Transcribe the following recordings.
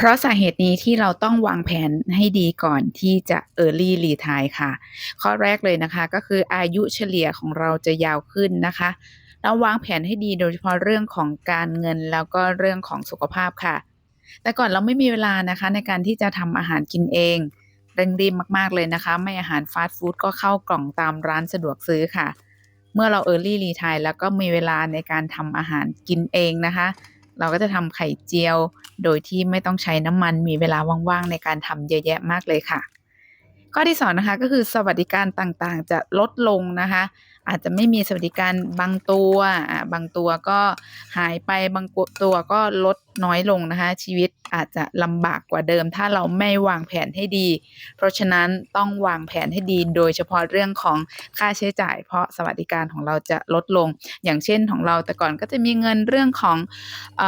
เพราะสาเหตุนี้ที่เราต้องวางแผนให้ดีก่อนที่จะ Early Retire ค่ะ ข้อแรกเลยนะคะก็คืออายุเฉลี่ยของเราจะยาวขึ้นนะคะเราวางแผนให้ดีโดยเฉพาะเรื่องของการเงินแล้วก็เรื่องของสุขภาพค่ะ แต่ก่อนเราไม่มีเวลานะคะในการที่จะทำอาหารกินเองเร่งรีบมากๆเลยนะคะ ไม่อาหารฟาสต์ฟู้ดก็เข้ากล่องตามร้านสะดวกซื้อค่ะ เมื่อเรา Early Retire แล้วก็มีเวลาในการทำอาหารกินเองนะคะ เราก็จะทำไข่เจียว โดยที่ไม่ต้องใช้น้ำมันมีเวลาว่างๆในการทำเยอะแยะมากเลยค่ะ ข้อที่สองนะคะก็คือสวัสดิการต่างๆ จะลดลงนะคะ อาจจะไม่มีสวัสดิการบางตัวอ่าบางตัวก็หายไปบางตัวก็ลดน้อยลงนะคะ ชีวิตอาจจะลำบากกว่าเดิม ถ้าเราไม่วางแผนให้ดี เพราะฉะนั้นต้องวางแผนให้ดีโดยเฉพาะเรื่องของค่าใช้จ่าย เพราะสวัสดิการของเราจะลดลง อย่างเช่นของเราแต่ก่อนก็จะมีเงินเรื่องของอ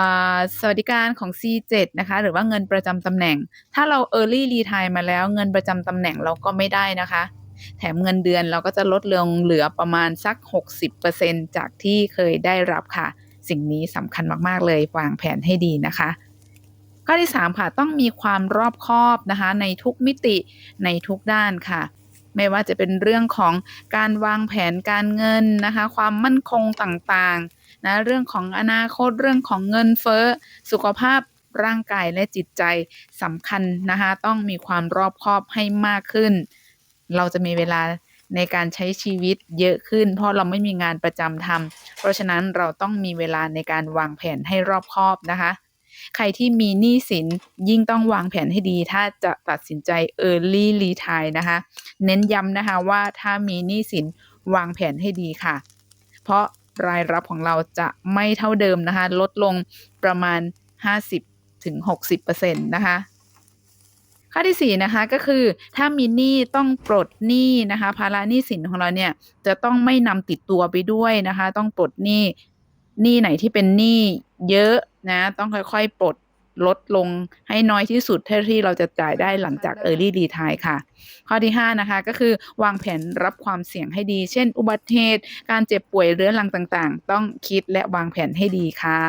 สวัสดิการของ C7 นะคะ หรือว่าเงินประจำตำแหน่ง ถ้าเรา Early Retire มาแล้วเงินประจำตำแหน่งเราก็ไม่ได้นะคะ แถมเงินเดือนเราก็จะลดลงเหลือประมาณสัก 60%จากที่เคยได้รับค่ะ สิ่งนี้สำคัญมากๆเลยวางแผนให้ดีนะคะข้อที่3ค่ะต้องมีความรอบคอบนะคะในทุกมิติในทุกด้านค่ะ ไม่ว่าจะเป็นเรื่องของการวางแผนการเงินนะคะ ความมั่นคงต่างๆนะเรื่องของอนาคตเรื่องของเงินเฟ้อสุขภาพร่างกายและจิตใจสำคัญนะคะ ต้องมีความรอบคอบให้มากขึ้น เราจะมีเวลาในการใช้ชีวิตเยอะขึ้น เพราะเราไม่มีงานประจำทำเพราะฉะนั้นเราต้องมีเวลาในการวางแผนให้รอบคอบนะคะ ใครที่มีหนี้สินยิ่งต้องวางแผนให้ดี ถ้าจะตัดสินใจ Early Retire นะคะ เน้นย้ำนะคะว่าถ้ามีหนี้สินวางแผนให้ดีค่ะ เพราะรายรับของเราจะไม่เท่าเดิมนะคะ ลดลงประมาณ 50-60%นะคะ ข้อที่ 4 นะคะก็คือถ้ามีหนี้ต้องปลดหนี้นะคะ ภาระหนี้สินของเราเนี่ยจะต้องไม่นำติดตัวไปด้วยนะคะ ต้องปลดหนี้หนี้ไหนที่เป็นหนี้เยอะนะ ต้องค่อยๆ ปลดลดลงให้น้อยที่สุดเท่าที่เราจะจ่ายได้หลังจาก Early Retire ค่ะ ข้อที่ 5 นะคะ ก็คือวางแผนรับความเสี่ยงให้ดี เช่น อุบัติเหตุ การเจ็บป่วยเรื้อรังต่างๆ ต้องคิดและวางแผนให้ดีค่ะ